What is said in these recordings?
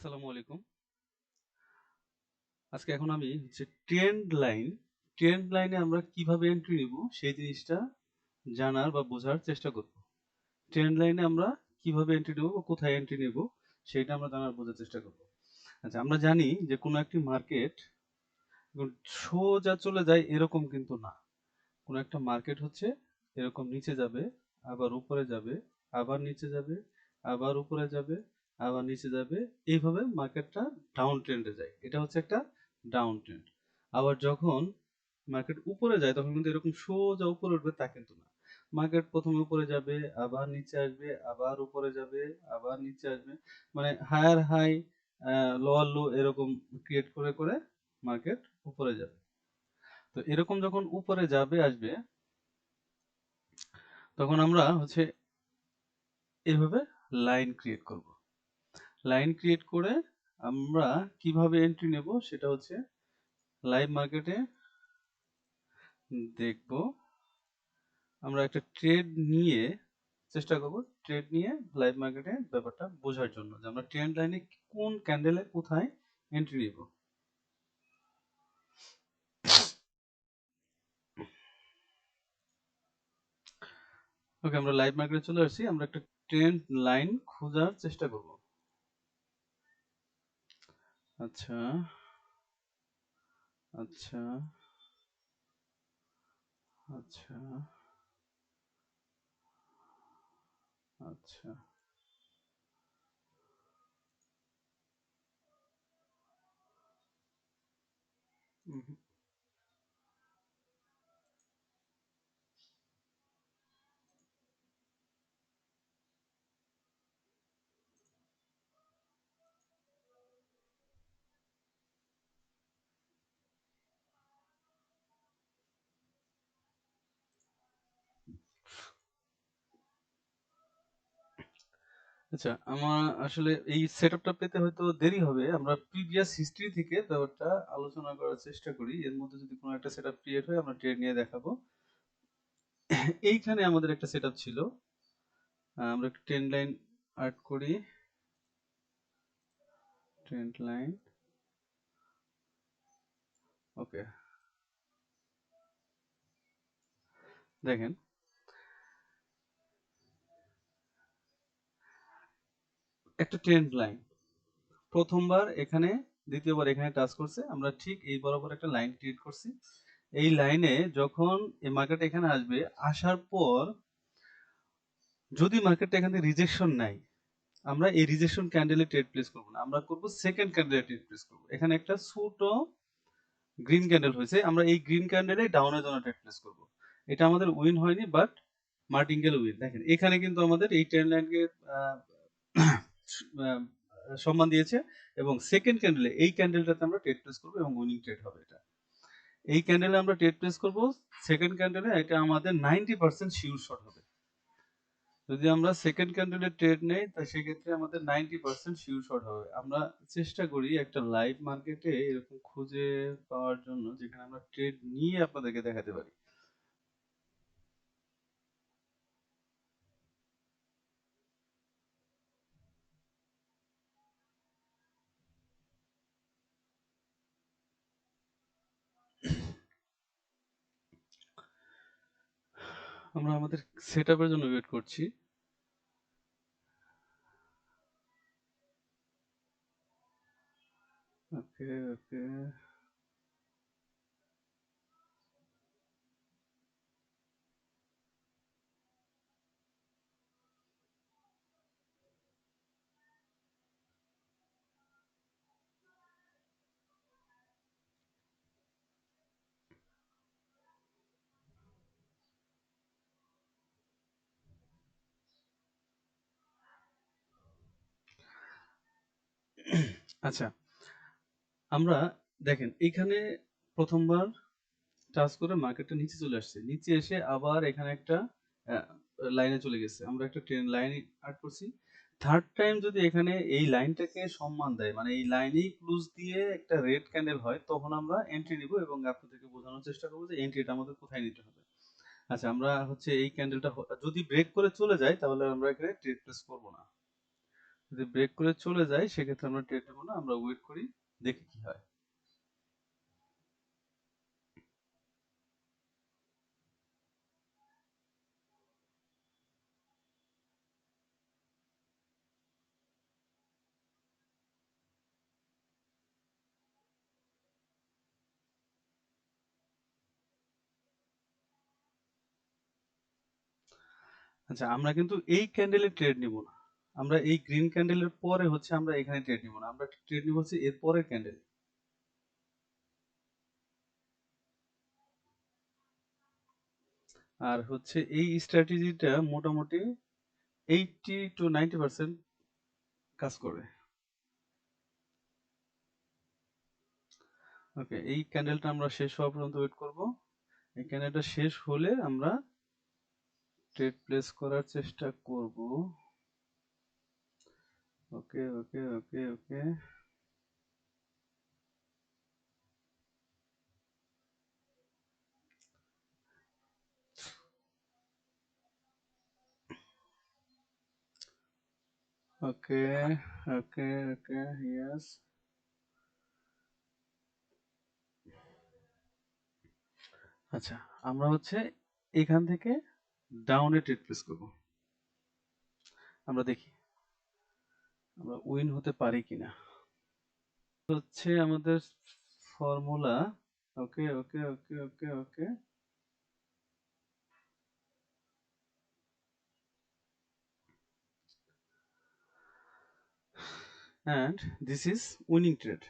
আসসালামু আলাইকুম। আজকে এখন আমি হচ্ছে ট্রেন্ড লাইন ট্রেন্ড লাইনে আমরা কীভাবে এন্ট্রি নিব সেই জিনিসটা জানার বা বোঝার চেষ্টা করব। ট্রেন্ড লাইনে আমরা কীভাবে এন্ট্রি নেব বা কোথায় এন্ট্রি নেব সেটা আমরা জানার বোঝার চেষ্টা করব। আচ্ছা আমরা জানি যে কোনো একটি মার্কেট সোজা চলে যায় এরকম কিন্তু না। কোনো একটা মার্কেট হচ্ছে এরকম নিচে যাবে, আবার উপরে যাবে, আবার নিচে যাবে, আবার উপরে যাবে আবার নিচে যাবে, এইভাবে মার্কেটটা ডাউন ট্রেন্ডে যায়। এটা হচ্ছে একটা ডাউন ট্রেন্ড আবার যখন মার্কেট উপরে যায়, তখন কিন্তু এরকম সোজা উপরে উঠবে তা কিন্তু না। মার্কেট প্রথমে উপরে যাবে, আবার নিচে আসবে, আবার উপরে যাবে, আবার নিচে আসবে। মানে হায়ার হাই লোয়ার লো এরকম ক্রিয়েট করে করে মার্কেট উপরে যাবে। তো এরকম যখন উপরে যাবে, আসবে, তখন আমরা হচ্ছে এভাবে লাইন ক্রিয়েট করব। লাইন ক্রিয়েট করে আমরা কীভাবে এন্ট্রি নেব সেটা হচ্ছে লাইভ মার্কেটে দেখব। আমরা একটা ট্রেড নিয়ে চেষ্টা করব ট্রেড নিয়ে লাইভ মার্কেটে ব্যাপারটা বোঝার জন্য যে আমরা ট্রেন্ড লাইনে কোন ক্যান্ডেলে কোথায় এন্ট্রি নেব। ওকে আমরা লাইভ মার্কেটে চলে আসছি, আমরা একটা ট্রেন্ড লাইন খোঁজার চেষ্টা করব। আচ্ছা আচ্ছা আচ্ছা আচ্ছা। হুম আচ্ছা আমার আসলে এই সেটআপটা পেতে হয়তো দেরি হবে। আমরা প্রিভিয়াস হিস্ট্রি থেকে ব্যাপারটা আলোচনা করার চেষ্টা করি। এর মধ্যে যদি কোনো একটা সেটআপ ক্রিয়েট হয়, আমরা ট্রেড নিয়ে দেখাবো। এইখানে আমাদের একটা সেটআপ ছিল। আমরা ট্রেন্ড লাইন আর্ট করি। ট্রেন্ড লাইন ওকে দেখেন একটা ট্রেন্ড লাইন প্রথমবার এখানে, দ্বিতীয়বার এখানে টাচ করছে। আমরা ঠিক এই বরাবর একটা লাইন ক্রিয়েট করছি। এই লাইনে যখন এই মার্কেট এখানে আসবে, আসার পর যদি মার্কেটটা এখান রিজেকশন নাই, আমরা এই রিজেকশন ক্যান্ডেলে ট্রেড প্লেস করব না। আমরা করব সেকেন্ড ক্যান্ডেলে ট্রেড প্লেস করব। এখানে একটা ছোট গ্রিন ক্যান্ডেল হয়েছে। আমরা এই গ্রিন ক্যান্ডেলে ডাউনের জন্য ট্রেড প্লেস করব। এটা আমাদের উইন হয়নি বাট মার্টিঙ্গেল উইন দেখেন, এখানে কিন্তু আমাদের এই ট্রেন্ড লাইনকে সম্মান দিয়েছে এবং সেকেন্ড ক্যান্ডেলে এই ক্যান্ডেলটাতে আমরা ট্রেড প্লেস করব এবং উইনিং ট্রেড হবে এটা। এই ক্যান্ডেলে আমরা ট্রেড প্লেস করব সেকেন্ড ক্যান্ডেলে এটা আমাদের নাইনটি পার্সেন্ট শিওর শট হবে। যদি আমরা সেকেন্ড ক্যান্ডেলে ট্রেড নেই তা সেক্ষেত্রে আমাদের নাইনটি পার্সেন্ট শিওর শট হবে। আমরা চেষ্টা করি একটা লাইভ মার্কেটে এরকম খুঁজে পাওয়ার জন্য, যেখানে আমরা ট্রেড নিয়ে আপনাদেরকে দেখাতে পারি। আমরা আমাদের সেটআপের জন্য ওয়েট করছি। ওকে ওকে আচ্ছা আমরা দেখেন এখানে প্রথমবার টাচ করে মার্কেটটা নিচে চলে আসছে। নিচে এসে আবার এখানে একটা লাইনে চলে গেছে। আমরা একটা ট্রেন লাইন আর্ট করছি। থার্ড টাইম যদি এখানে এই লাইনটাকে সম্মান দেয় মানে এই লাইনেই ক্লোজ দিয়ে একটা রেড ক্যান্ডেল হয়, তখন আমরা এন্ট্রি নিব এবং আপনাদেরকে বোঝানোর চেষ্টা করব যে এন্ট্রিটা আমাদের কোথায় নিতে হবে। আচ্ছা আমরা হচ্ছে এই ক্যান্ডেলটা যদি ব্রেক করে চলে যায় তাহলে আমরা এখানে ট্রেড প্লেস করব না। যদি ব্রেক করে চলে যায় সেক্ষেত্রে আমরা ট্রেড নেব না আমরা ওয়েট করি, দেখি কি হয়। আচ্ছা আমরা কিন্তু এই ক্যান্ডেলের ট্রেড নিব না। আমরা এই গ্রিন ক্যান্ডেলের পরে হচ্ছে আমরা এখানে ট্রেড নিব না। আমরা ট্রেড নিব হচ্ছে এর পরের ক্যান্ডেল আর হচ্ছে এই স্ট্র্যাটেজিটা মোটামুটি এইটটি টু নাইনটি পার্সেন্ট কাজ করবে ওকে এই ক্যান্ডেলটা আমরা শেষ হওয়া পর্যন্ত ওয়েট করব। এই ক্যান্ডেলটা শেষ হলে আমরা ট্রেড প্লেস করার চেষ্টা করব। ওকে okay okay okay. Okay okay okay yes আচ্ছা আমরা হচ্ছে এখান থেকে ডাউনে ট্রেড প্লেস করব। আমরা দেখি। আমরা উইন হতে পারি কিনা? হচ্ছে আমাদের formula okay okay okay okay okay and this is winning trade.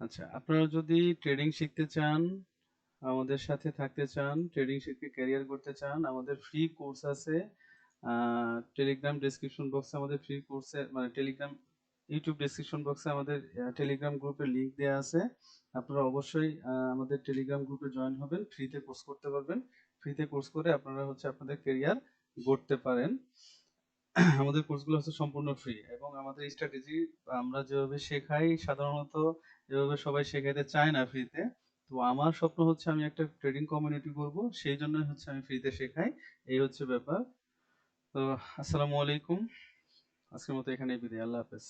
আচ্ছা আপনারা যদি ট্রেডিং শিখতে চান, আমাদের সাথে থাকতে চান ট্রেডিং শিখে ক্যারিয়ার করতে চান, আমাদের ফ্রি কোর্স আছে। টেলিগ্রাম ডেসক্রিপশন বক্সে আমাদের ফ্রি কোর্সে মানে টেলিগ্রাম ইউটিউব ডেসক্রিপশন বক্সে আমাদের টেলিগ্রাম গ্রুপের লিংক দেওয়া আছে। আপনারা অবশ্যই আমাদের টেলিগ্রাম গ্রুপে জয়েন হবেন ফ্রিতে কোর্স করতে পারবেন। ফ্রিতে কোর্স করে আপনারা হচ্ছে আপনাদের ক্যারিয়ার গড়তে পারেন। আমাদের কোর্সগুলো হচ্ছে সম্পূর্ণ ফ্রি এবং আমাদের স্ট্র্যাটেজি আমরা যেভাবে শেখাই, সাধারণত এভাবে সবাই শেখাইতে চায় না ফ্রিতে তো আমার স্বপ্ন হচ্ছে আমি একটা ট্রেডিং কমিউনিটি করব, সেই জন্য হচ্ছে আমি ফ্রিতে শেখাই। এই হচ্ছে ব্যাপার। তো আসসালামু আলাইকুম। আজকের মতো এখানেই বিদায়। আল্লাহ হাফেজ।